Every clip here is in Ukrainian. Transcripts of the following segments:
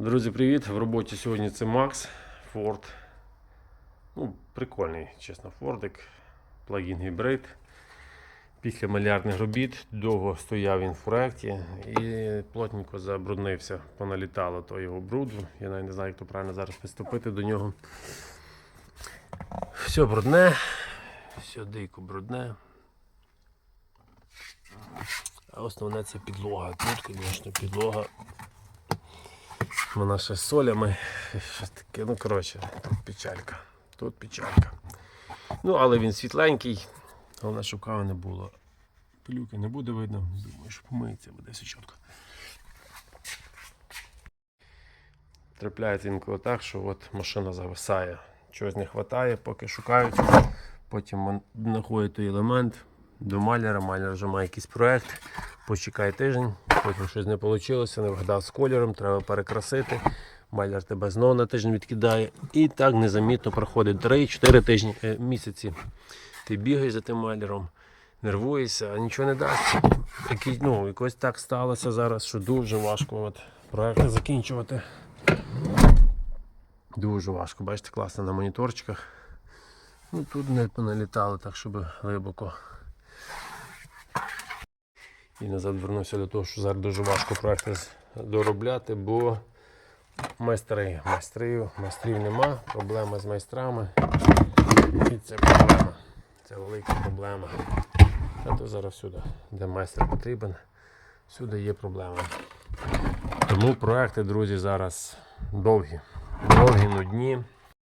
Друзі, привіт! В роботі сьогодні це Макс Ford. Ну, прикольний, чесно, Фордик. Плагін гібрид. Після мільярдних робіт довго стояв він в проєкті і плотненько забруднився, поналітало то його бруду. Я навіть не знаю, як то правильно зараз приступити до нього. Все брудне, все дико брудне. А основне це підлога. Тут, звісно, підлога вона ще з солями. Таке, ну коротше, тут печалька. Тут печалька. Ну, але він світленький. Головне, щоб кави не було. Пилюки не буде видно. Думаю, що помиється, буде все чітко. Трапляється інколи так, що от машина зависає. Чогось не вистачає, поки шукають. Потім знаходять той елемент до маляра. Маляр вже має якийсь проект. Почекай тиждень, потім щось не вийшло, не вгадав з кольором, треба перекрасити. Маляр тебе знову на тиждень відкидає. І так незамітно проходить 3-4 тижні е, місяці. Ти бігаєш за тим маляром, нервуєшся, а нічого не дасть. Який, ну, якось так сталося зараз, що дуже важко от, проекти закінчувати. Дуже важко. Бачите, класно на моніторчиках. Ну, тут не поналітало так, щоб глибоко. І назад вернуся до того, що зараз дуже важко проекти доробляти, бо майстри, майстрів, майстрів нема, проблема з майстрами. І це проблема. Це велика проблема. А то зараз всюди, де майстер потрібен, всюди є проблема. Тому проекти, друзі, зараз довгі. Довгі, нудні,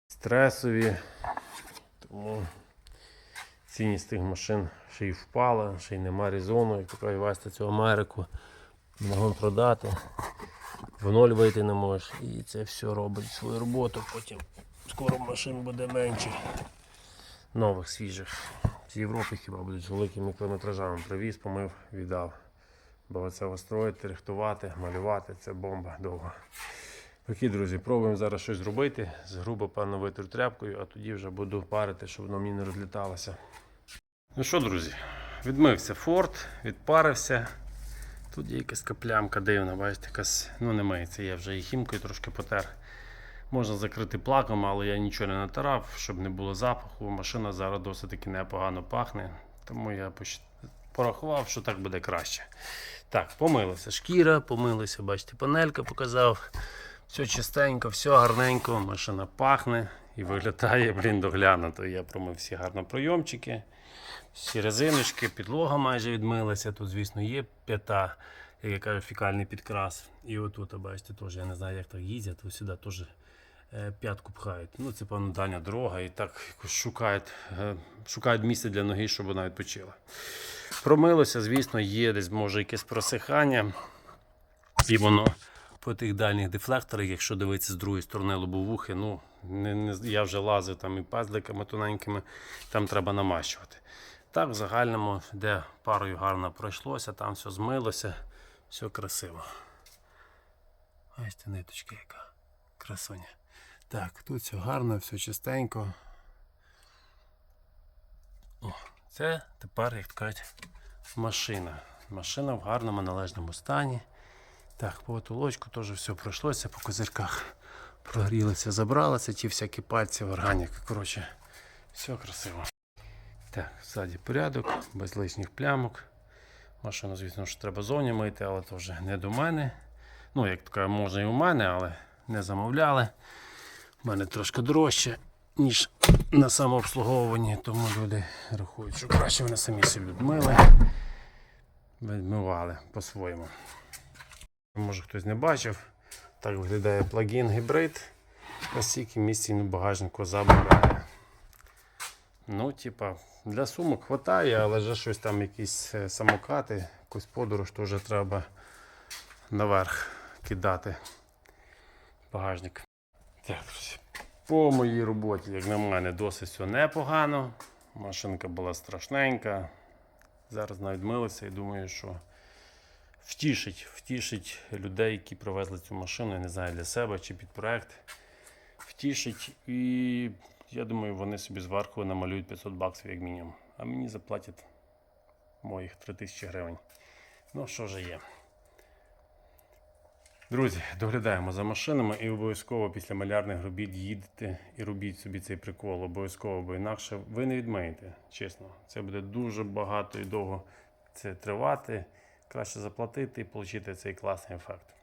стресові. Тому цінність тих машин ще й впала, ще й нема резону, як така вести цю Америку. Могли продати, в ноль вийти не можеш. І це все робить свою роботу. Потім скоро машин буде менше. Нових, свіжих. З Європи хіба будуть з великими кілометражами. Привіз, помив, віддав. Бо це строїти, рихтувати, малювати це бомба довго. Окей, друзі, пробуємо зараз щось зробити. З грубо певно витру тряпкою, а тоді вже буду парити, щоб воно мені не розліталося. Ну що, друзі, відмився Форд, відпарився. Тут є якась каплямка дивна, бачите, якась, ну не миється, я вже і хімкою трошки потер. Можна закрити плаком, але я нічого не натирав, щоб не було запаху. Машина зараз досить таки непогано пахне, тому я порахував, що так буде краще. Так, помилася шкіра, помилася, бачите, панелька показав. Все чистенько, все гарненько, машина пахне і виглядає, блін, доглянуто. Я промив всі гарно пройомчики, всі резиночки, підлога майже відмилася. Тут, звісно, є п'ята, як я кажу, фікальний підкрас. І отут, бачите, теж я не знаю, як так їздять, ось сюди теж е, п'ятку пхають. Ну, це певно дальня дорога і так шукають, е, шукають місце для ноги, щоб вона відпочила. Промилося, звісно, є десь може якесь просихання. І воно по тих дальніх дефлекторах, якщо дивитися з другої сторони лобовухи, ну не, не, я вже лазив там і пазликами тоненькими, там треба намащувати. Так, в загальному, де парою гарно пройшлося, там все змилося, все красиво. Ось ця ниточка яка. Красуня. Так, тут все гарно, все чистенько. О, це тепер, як кажуть, машина. Машина в гарному належному стані. Так, по потолочку теж все пройшлося, по козирках прогрілося, забралося, ті всякі пальці, органіка. Коротше, все красиво. Так, ззаді порядок, без лишніх плямок. Машину, звісно, що треба зовні мити, але то вже не до мене. Ну, як така, можна і у мене, але не замовляли. У мене трошки дорожче, ніж на самообслуговуванні, тому люди рахують, що краще вони самі собі відмили, відмивали по-своєму. Може хтось не бачив. Так виглядає плагін гібрид. Ось стільки місць багажнику забирає. Ну, типа, для сумок хватає, але вже щось там, якісь е, самокати, якусь подорож, вже треба наверх кидати багажник. Так, по моїй роботі, як на мене, досить все непогано. Машинка була страшненька. Зараз навіть милися і думаю, що втішить, втішить людей, які привезли цю машину, я не знаю, для себе чи під проект. Втішить і я думаю, вони собі зверху намалюють 500 баксів як мінімум. А мені заплатять моїх 3000 гривень. Ну, що ж є. Друзі, доглядаємо за машинами і обов'язково після малярних робіт їдете і робіть собі цей прикол. Обов'язково, бо інакше ви не відмиєте. Чесно, це буде дуже багато і довго це тривати. Краще заплатити і отримати цей класний ефект.